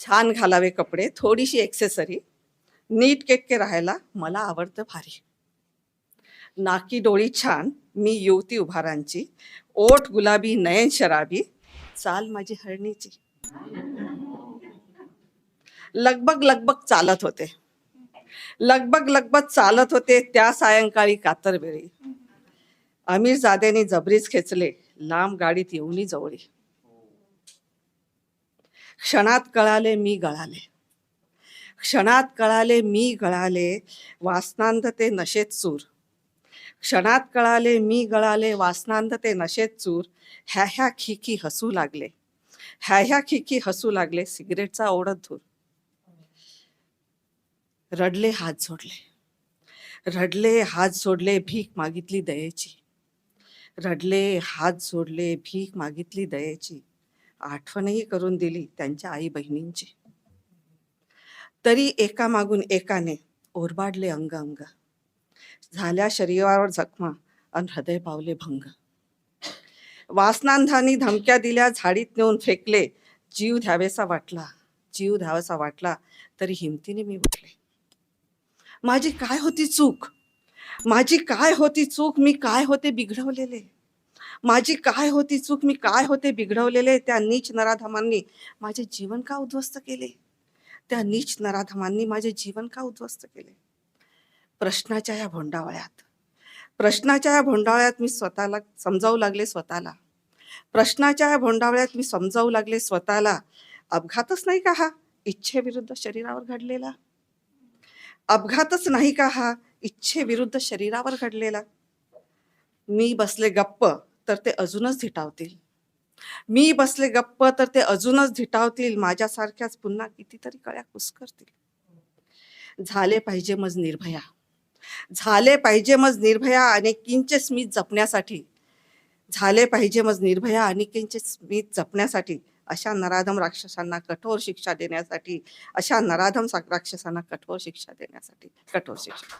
छान घालावे कपडे थोडीशी एक्सेसरी नीट केटके राहायला मला आवडतं भारी. नाकी डोळी छान मी युवती उभारांची ओठ गुलाबी नयन शराबी चाल माझी हरणीची लगबग लगबग चालत होते. लगबग लगबग चालत होते त्या सायंकाळी कातरवेळी. अमीर जबरीच खेचले लांब गाडीत येऊनही जवळी. क्षणात कळाले मी गळाले. क्षणात कळाले मी गळाले वासनांध ते नशेत चूर क्षणात कळाले मी गळाले वासनांध ते नशेत चूर ह्या ह्या खिकी हसू लागले. ह्या ह्या खिकी हसू लागले सिगरेटचा ओढत धूर. रडले हात जोडले. रडले हात जोडले भीक मागितली दयेची. रडले हात जोडले भीक मागितली दयेची. आठवणही करून दिली त्यांच्या आई बहिणींची तरी एका मागून एकाने ओरबाडले अंग अंग झाल्या शरीरावर जखमा आणि हृदय पावले भंग. वासनांधानी धमक्या दिल्या झाडीत नेऊन फेकले. जीव द्यावेसा वाटला. जीव द्यावासा वाटला तरी हिमतीने मी उठले. माझी काय होती चूक? माझी काय होती चूक? मी काय होते बिघडवलेले? माझी काय होती चूक मी काय होते बिघडवलेले त्या नीच नराधमांनी माझे जीवन का उद्ध्वस्त केले? त्या नीच नराधमांनी माझे जीवन का उद्ध्वस्त केले? प्रश्नाच्या या भोंडावळ्यात प्रश्नाच्या या भोंडावळ्यात मी स्वतःला समजावू लागले स्वतःला. प्रश्नाच्या या भोंडावळ्यात मी समजावू लागले स्वतःला. अपघातच नाही का हा? इच्छेविरुद्ध शरीरावर घडलेला. अपघातच नाही का हा? इच्छेविरुद्ध शरीरावर घडलेला. मी बसले गप्प. तर ते अजूनच धिटावतील मी बसले गप्प तर ते अजूनच धिटावतील. माझ्यासारख्याच पुन्हा कितीतरी कळ्या कुसकरतील. झाले पाहिजे मज निर्भया. झाले पाहिजे मज निर्भया अनेकींचे स्मित जपण्यासाठी. झाले पाहिजे मज निर्भया अनेकींचे स्मित जपण्यासाठी. अशा नराधम राक्षसांना कठोर शिक्षा देण्यासाठी. अशा नराधम राक्षसांना कठोर शिक्षा देण्यासाठी. कठोर शिक्षा.